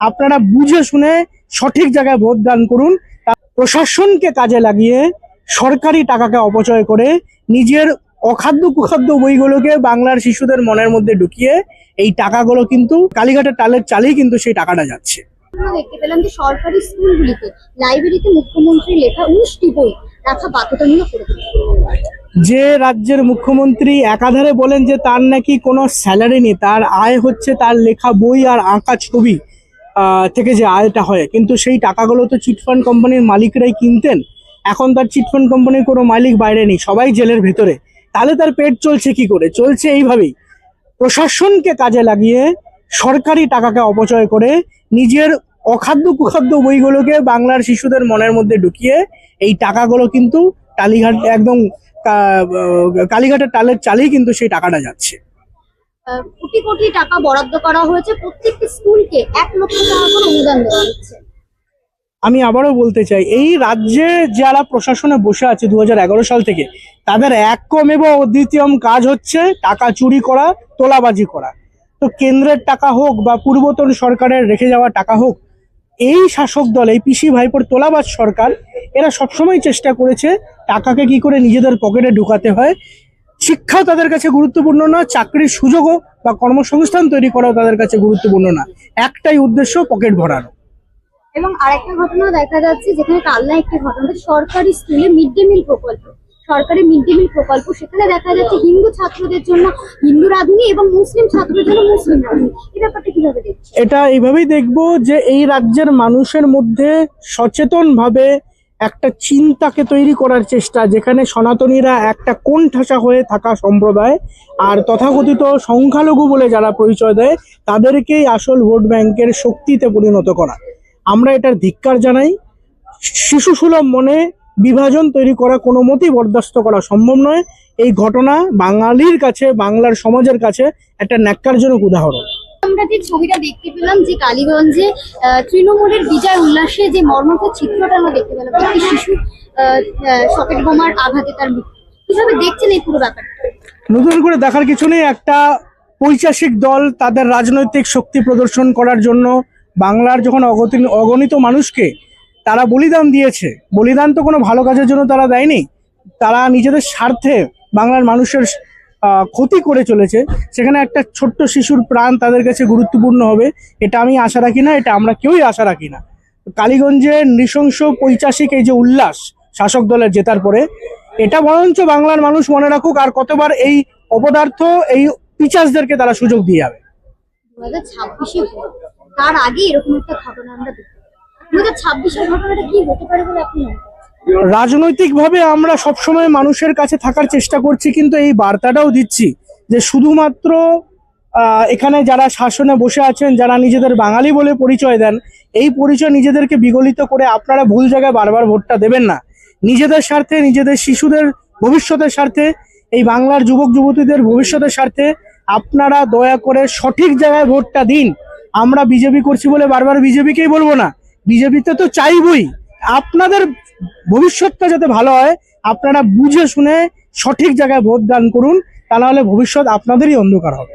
আপনারা বুঝে শুনে সঠিক জায়গায় ভোট দান করুন প্রশাসনকে কাজে লাগিয়ে সরকারি টাকাকে অপচয় করে নিজের অখাদ্য কুখাদ্য বইগুলোকে বাংলার শিশুদের মনের মধ্যে ঢুকিয়ে এই টাকাগুলো কিন্তু কালীঘাটের টালের চালেই কিন্তু সেই টাকাটা যাচ্ছে। দেখতে পেলাম যে সরকারি স্কুলগুলিতে লাইব্রেরিতে মুখ্যমন্ত্রীর লেখা উনিশটি বই রাখা বাধ্যতামূলক করে যে রাজ্যের মুখ্যমন্ত্রী একাধারে বলেন যে তার নাকি কোনো স্যালারি নেই তার আয় হচ্ছে তার লেখা বই আর আঁকা ছবি। থেকে যে আয়টা হয়। কিন্তু সেই টাকাগুলো তো চিটফান্ড কোম্পানির মালিকরাই কিনতেন। এখন তার চিটফান্ড কোম্পানির কোনো মালিক বাইরে নেই, সবাই জেলের ভেতরে। তাহলে তার পেট চলছে কি করে? চলছে এইভাবেই। প্রশাসনকে কাজে লাগিয়ে সরকারি টাকাকে অপচয় করে নিজের অখাদ্য কুখাদ্য বইগুলোকে বাংলার শিশুদের মনের মধ্যে ঢুকিয়ে এই টাকাগুলো কিন্তু টালিঘাট একদম কালীঘাটের টালের চালেই কিন্তু সেই টাকাটা যাচ্ছে। কোটি কোটি টাকা বরাদ্দ করা হয়েছে। প্রত্যেকটি স্কুলকে এক লক্ষ টাকা করে অনুদান দেওয়া হচ্ছে। আমি আবারও বলতে চাই, এই রাজ্যে যারা প্রশাসনে বসে আছে দু হাজার এগারো সাল থেকে, তাদের এক এবং দ্বিতীয়ম কাজ হচ্ছে টাকা চুরি করা, তোলাবাজি করা। তো কেন্দ্রের টাকা হোক বা পূর্বতন সরকারের রেখে যাওয়া টাকা হোক, এই শাসক দল, এই পিসি ভাইপোর তোলাবাজ সরকার, এরা সবসময় চেষ্টা করেছে টাকাকে কি করে নিজেদের পকেটে ঢুকাতে হয়। শিক্ষাও তাদের কাছে গুরুত্বপূর্ণ না চাকরির সুযোগও বা কর্মসংস্থান তৈরি করাও তাদের কাছে গুরুত্বপূর্ণ না। একটাই উদ্দেশ্য পকেট ভরানো। এবং আরেকটা ঘটনা দেখা যাচ্ছে যেখানে কালনা একটি ঘটনা সরকারি স্কুলে মিড ডে মিল প্রকল্প সরকারি মিড ডে মিল প্রকল্প। সেখানে দেখা যাচ্ছে হিন্দু ছাত্রদের জন্য হিন্দু রাঁধুনি এবং মুসলিম ছাত্রদের জন্য মুসলিম রাঁধুনি। এই ব্যাপারটা কীভাবে দেখছে এটা এইভাবেই দেখব যে এই রাজ্যের মানুষের মধ্যে সচেতনভাবে একটা চিন্তাকে তৈরি করার চেষ্টা, যেখানে সনাতনীরা একটা কোন ঠাসা হয়ে থাকা সম্প্রদায় আর তথাকথিত সংখ্যালঘু বলে যারা পরিচয় দেয়, তাদেরকেই আসল ভোট ব্যাংকের শক্তিতে পরিণত করা। আমরা এটার ধিক্কার জানাই। শিশু সুলভ মনে বিভাজন তৈরি করা কোনো মতেই বরদাস্ত করা সম্ভব নয়। এই ঘটনা বাঙালির কাছে, বাংলার সমাজের কাছে একটা ন্যাক্কারজনক উদাহরণ। আমরা যে ছবিটা দেখতে পেলাম যে কালীগঞ্জে তৃণমূলের বিজয় উল্লাসে যে মর্মন্থ চিত্রটা আমরা দেখতে পেলাম একটি শিশু সকেট বোমার আঘাতে তার মৃত্যু। কীভাবে দেখছেন এই পুরো ব্যাপারটা? নতুন করে দেখার কিছু নেই, একটা পৈশাসিক দল তাদের রাজনৈতিক শক্তি প্রদর্শন করার জন্য বাংলার যখন অগতি অগণিত মানুষকে তারা বলিদান দিয়েছে, বলিদান তো কোনো ভালো কাজের জন্য তারা দেয়নি, তারা নিজেদের স্বার্থে বাংলার মানুষের ক্ষতি করে চলেছে। সেখানে একটা ছোট্ট শিশুর প্রাণ তাদের কাছে গুরুত্বপূর্ণ হবে, এটা আমি আশা রাখি না, এটা আমরা কেউই আশা রাখি না। কালীগঞ্জের নৃশংস পৈচাসিক এই যে উল্লাস শাসক দলের জেতার পরে, এটা বরঞ্চ বাংলার মানুষ মনে রাখুক আর কতবার এই অপদার্থ, এই পিচাসদেরকে তারা সুযোগ দিয়ে যাবে। তার আগে এরকম একটা ঘটনা আমরা দেখতে দু হাজার ছাব্বিশের ঘটনাটা কি হতে পারে বলে আপনি রাজনৈতিকভাবে আমরা সবসময় মানুষের কাছে থাকার চেষ্টা করছি, কিন্তু এই বার্তাটাও দিচ্ছি যে শুধুমাত্র এখানে যারা শাসনে বসে আছেন, যারা নিজেদের বাঙালি বলে পরিচয় দেন, এই পরিচয় নিজেদেরকে বিগলিত করে আপনারা ভুল জায়গায় বারবার ভোটটা দেবেন না। নিজেদের স্বার্থে, নিজেদের শিশুদের ভবিষ্যতের স্বার্থে, এই বাংলার যুবক, যুবতীদের ভবিষ্যতের স্বার্থে আপনারা দয়া করে সঠিক জায়গায় ভোটটা দিন। আমরা বিজেপি করছি বলে বারবার বিজেপিকেই বলব না। বিজেপিতে তো চাইবই। আপনাদের ভবিষ্যৎটা যাতে ভালো হয়, আপনারা বুঝে শুনে সঠিক জায়গায় ভোট দান করুন তা নাহলে ভবিষ্যৎ আপনাদেরই অন্ধকার হবে।